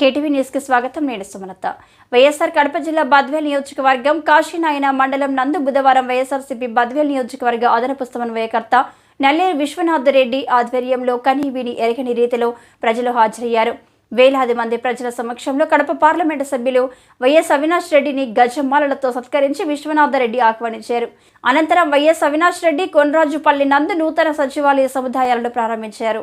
KTV న్యూస్కి స్వాగతం. నేను సుమనత వైఎస్ఆర్ కడప జిల్లా బద్వేల్ నియోజకవర్గం కాశీనాయన మండలం నందు బుధవారం వైఎస్ఆర్సీపీ బద్వేల్ నియోజకవర్గ అదనపు సమన్వయకర్త నల్లేరు విశ్వనాథ్ రెడ్డి ఆధ్వర్యంలో కనీవిని ఎరగని రీతిలో ప్రజలు హాజరయ్యారు. వేలాది మంది ప్రజల సమక్షంలో కడప పార్లమెంటు సభ్యులు వైఎస్ అవినాష్ రెడ్డిని గజమాలలతో సత్కరించి విశ్వనాథరెడ్డి ఆహ్వానించారు. అనంతరం వైఎస్ అవినాష్ రెడ్డి కొనరాజుపల్లి నందు నూతన సచివాలయ సముదాయాలను ప్రారంభించారు.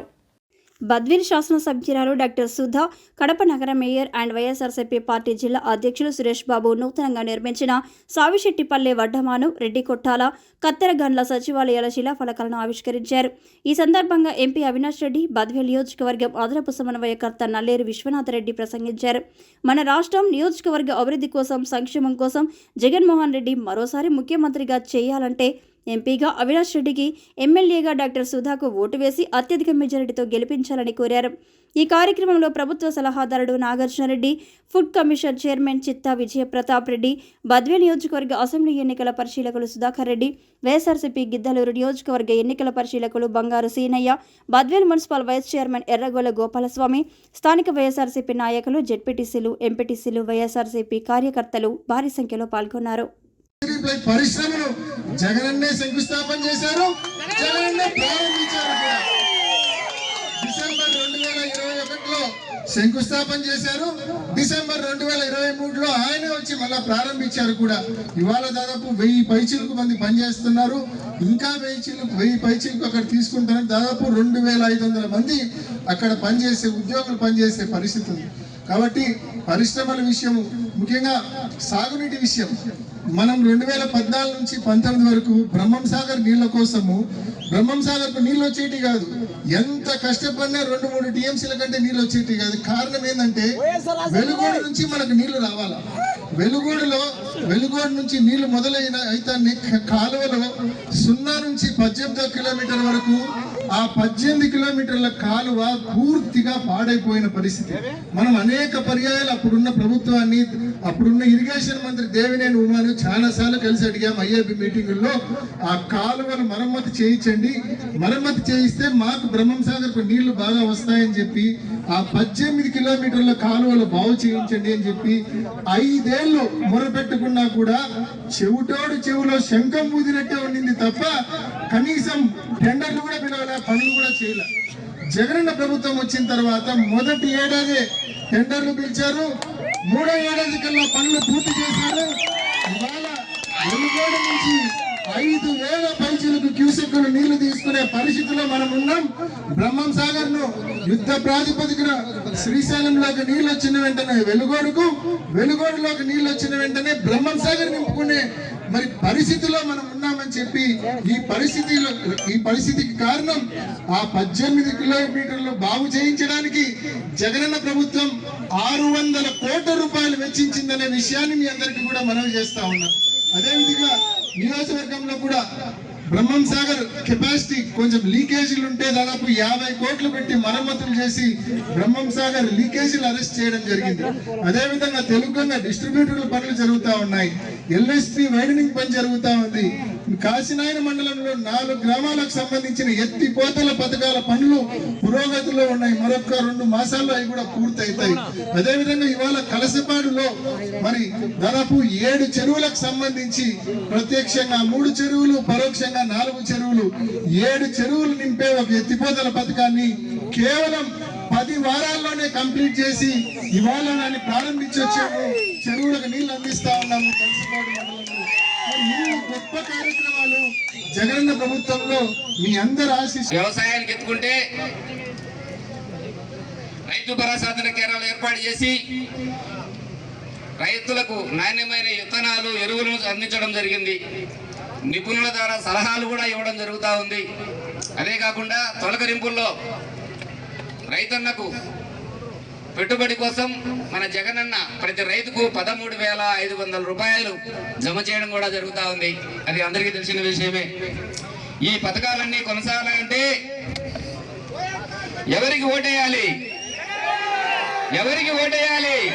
బద్వేల్ శాసనసభ్యురాలు డాక్టర్ సుధా కడప నగర మేయర్ అండ్ వైఎస్ఆర్సీపీ పార్టీ జిల్లా అధ్యక్షులు సురేష్ బాబు నూతనంగా నిర్మించిన సావిశెట్టిపల్లె వడ్డమాను రెడ్డి కొట్టాల కత్తెరగండ్ల సచివాలయాల శిలాఫలకాలను ఆవిష్కరించారు. ఈ సందర్భంగా ఎంపీ అవినాష్ రెడ్డి బద్వేల్ నియోజకవర్గం అదనపు సమన్వయకర్త నల్లేరు విశ్వనాథరెడ్డి ప్రసంగించారు. మన రాష్ట్రం నియోజకవర్గ అభివృద్ధి కోసం సంక్షేమం కోసం జగన్మోహన్ రెడ్డి మరోసారి ముఖ్యమంత్రిగా చేయాలంటే ఎంపీగా అవినాష్ రెడ్డికి ఎమ్మెల్యేగా డాక్టర్ సుధాకు ఓటు వేసి అత్యధిక మెజారిటీతో గెలిపించాలని కోరారు. ఈ కార్యక్రమంలో ప్రభుత్వ సలహాదారుడు Nagarjuna Reddy food commission chairman Chitta Vijay Pratap Reddy బద్వే నియోజకవర్గ అసెంబ్లీ ఎన్నికల పరిశీలకులు సుధాకర్ రెడ్డి వైఎస్ఆర్సీపీ గిద్దలూరు నియోజకవర్గ ఎన్నికల పరిశీలకులు Bangaru Seenaiah Badvel municipal vice chairman Erragola Gopalaswamy స్థానిక వైఎస్ఆర్సీపీ నాయకులు జెడ్పీటీసీలు ఎంపీటీసీలు వైఎస్ఆర్సీపీ కార్యకర్తలు భారీ సంఖ్యలో పాల్గొన్నారు. పరిశ్రమను జగనన్నే శంకుస్థాపన చేశారు. జగనన్నే ప్రారంభించారు డిసెంబర్ రెండు వేల ఇరవై ఒకటిలో శంకుస్థాపన చేశారు. డిసెంబర్ రెండు వేల ఇరవై మూడులో ఆయనే వచ్చి మళ్ళా ప్రారంభించారు కూడా. ఇవాళ దాదాపు వెయ్యి పైచీలకు మంది పనిచేస్తున్నారు. ఇంకా వెయ్యి చిలుకు వెయ్యి పైచీలకు అక్కడ తీసుకుంటారు దాదాపు రెండు వేల ఐదు వందల మంది అక్కడ పనిచేసే ఉద్యోగులు పనిచేసే పరిస్థితి ఉంది. కాబట్టి పరిశ్రమల విషయం ముఖ్యంగా సాగునీటి విషయం మనం రెండు వేల పద్నాలుగు నుంచి పంతొమ్మిది వరకు బ్రహ్మం సాగర్ నీళ్ళ కోసము బ్రహ్మం సాగర్కు నీళ్ళు వచ్చేటి కాదు. ఎంత కష్టపడినా రెండు మూడు టీఎంసీల కంటే నీళ్ళు వచ్చేటి కాదు. కారణం ఏంటంటే వెలుగోడు నుంచి మనకు నీళ్ళు రావాలా? వెలుగోడులో వెలుగోడు నుంచి నీళ్ళు మొదలైన అయితే కాలువలో సున్నా నుంచి పద్దెనిమిదో కిలోమీటర్ వరకు ఆ పద్దెనిమిది కిలోమీటర్ల కాలువ పూర్తిగా పాడైపోయిన పరిస్థితి. మనం అనేక పర్యాయాలు అప్పుడున్న ప్రభుత్వాన్ని అప్పుడున్న ఇరిగేషన్ మంత్రి దేవినేని ఉమాను చాలా సార్లు కలిసి అడిగాం ఐఏబి మీటింగుల్లో ఆ కాలువను మరమ్మతు చేయించండి. మరమ్మతు చేయిస్తే మాకు బ్రహ్మం సాగర్కు నీళ్ళు బాగా వస్తాయని చెప్పి ఆ పద్దెనిమిది కిలోమీటర్ల కాలువలు బాగు చేయించండి అని చెప్పి ఐదేళ్ళు మొరపెట్టుకున్నా కూడా చెవుటోడు చెవులో శంఖం ఊదినట్టే ఉండింది తప్ప కనీసం టెండర్లు కూడా కూడా పనులు కూడా చేయలే. జగనన్న ప్రభుత్వం వచ్చిన తర్వాత మొదటి ఏడాది టెండర్లు పిలిచారు. మూడో ఏడాది కల్లా పనులు పూర్తి చేశారు. ఇవాళ వెలుగోడు నుంచి ఐదు వేల పైచీలకు క్యూసెక్కులు నీళ్ళు తీసుకునే పరిస్థితిలో మనం ఉన్నాం. బ్రహ్మం సాగర్ను యుద్ధ ప్రాతిపదికన శ్రీశైలంలోకి నీళ్ళు వచ్చిన వెంటనే వెలుగోడుకు వెలుగోడులోకి నీళ్ళు వచ్చిన వెంటనే బ్రహ్మం సాగర్ నింపుకునే మరి పరిస్థితిలో మనం ఉన్నామని చెప్పి ఈ పరిస్థితిలో ఈ పరిస్థితికి కారణం ఆ పద్దెనిమిది కిలోమీటర్లు బాగు చేయించడానికి జగనన్న ప్రభుత్వం ఆరు వందల కోట్ల రూపాయలు వెచ్చించిందనే విషయాన్ని మీ అందరికీ కూడా మనవి చేస్తా ఉన్నాం. అదేవిధంగా నియోజకవర్గంలో కూడా బ్రహ్మం సాగర్ కెపాసిటీ కొంచెం లీకేజీలు ఉంటే దాదాపు యాభై కోట్లు పెట్టి మరమ్మతులు చేసి బ్రహ్మం సాగర్ లీకేజీలు అరెస్ట్ చేయడం జరిగింది. అదేవిధంగా తెలుగు డిస్ట్రిబ్యూటర్ల పనులు జరుగుతూ ఉన్నాయి. ఎల్ఎస్పి వైడనింగ్ పని జరుగుతూ ఉంది. కాశీనాయన మండలంలో నాలుగు గ్రామాలకు సంబంధించిన ఎత్తిపోతల పథకాల పనులు పురోగతిలో ఉన్నాయి. మరొక రెండు మాసాల్లో అవి కూడా పూర్తవుతాయి. అదేవిధంగా ఇవాళ కలసపాడులో మరి దాదాపు ఏడు చెరువులకు సంబంధించి ప్రత్యక్షంగా మూడు చెరువులు పరోక్షంగా నాలుగు చెరువులు ఏడు చెరువులు నింపే ఒక ఎత్తిపోతల పథకాన్ని కేవలం పది వారాల్లోనే కంప్లీట్ చేసి ఇవాళ దాన్ని ప్రారంభించి వచ్చాము. చెరువులకు నీళ్ళు అందిస్తా ఉన్నాము కలిసిపాడు మండలంలో. ఇన్ని గొప్ప కార్యక్రమాలు జగనన్న ప్రభుత్వంలో మీ అందరు ఆశీస్ వ్యవసాయానికి ఎత్తుకుంటే రైతు భరోసాధన కేంద్రాలు ఏర్పాటు చేసి రైతులకు నాణ్యమైన విత్తనాలు ఎరువులను అందించడం జరిగింది. నిపుణుల ద్వారా సలహాలు కూడా ఇవ్వడం జరుగుతూ ఉంది. అదే కాకుండా తొలకరింపుల్లో రైతన్నకు పెట్టుబడి కోసం మన జగనన్న ప్రతి రైతుకు పదమూడు వేల ఐదు వందల రూపాయలు జమ చేయడం కూడా జరుగుతూ ఉంది. అది అందరికీ తెలిసిన విషయమే. ఈ పథకాలన్నీ కొనసాగాలంటే ఎవరికి ఓటేయాలి? ఎవరికి ఓటేయాలి?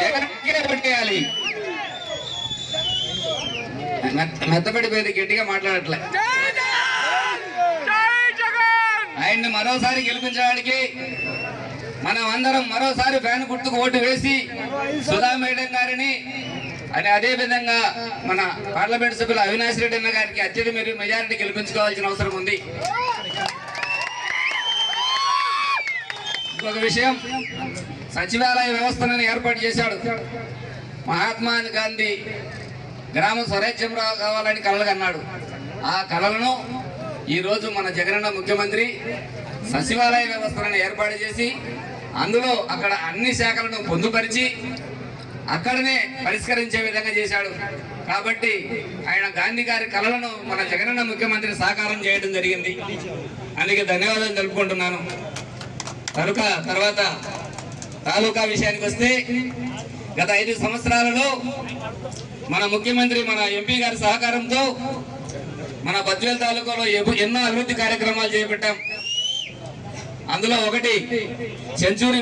జగన్కే ఓటేయాలి. మెత్త- మెత్తపడిపోయింది గట్టిగా మాట్లాడట్లే. ఆయన్ని మరోసారి గెలిపించడానికి మనం అందరం మరోసారి ఫ్యాన్ గుర్తుకు ఓటు వేసి సుధా మేడం గారిని అని అదే విధంగా మన పార్లమెంట్ సభ్యులు అవినాష్ రెడ్డి అన్న గారికి అత్యధిక మెజారిటీ గెలిపించుకోవాల్సిన అవసరం ఉంది. ఇంకొక విషయం సచివాలయ వ్యవస్థను ఏర్పాటు చేశాడు. మహాత్మా గాంధీ గ్రామ స్వరాజ్యం రా- కావాలని కలలు కన్నాడు. ఆ కళలను ఈరోజు మన జగనన్న ముఖ్యమంత్రి సచివాలయ వ్యవస్థలను ఏర్పాటు చేసి అందులో అక్కడ అన్ని శాఖలను పొందుపరిచి అక్కడనే పరిష్కరించే విధంగా చేశాడు. కాబట్టి ఆయన గాంధీ గారి కలలను మన జగనన్న ముఖ్యమంత్రి సాకారం చేయడం జరిగింది. అందుకే ధన్యవాదాలు తెలుపుకుంటున్నాను. కనుక తర్వాత తాలూకా విషయానికి వస్తే గత ఐదు సంవత్సరాలలో మన ముఖ్యమంత్రి మన ఎంపీ గారి సహకారంతో మన బద్వేల్ తాలూకాలో ఎన్నో అభివృద్ధి కార్యక్రమాలు చేపట్టాం. అందులో ఒకటి సెంచురీ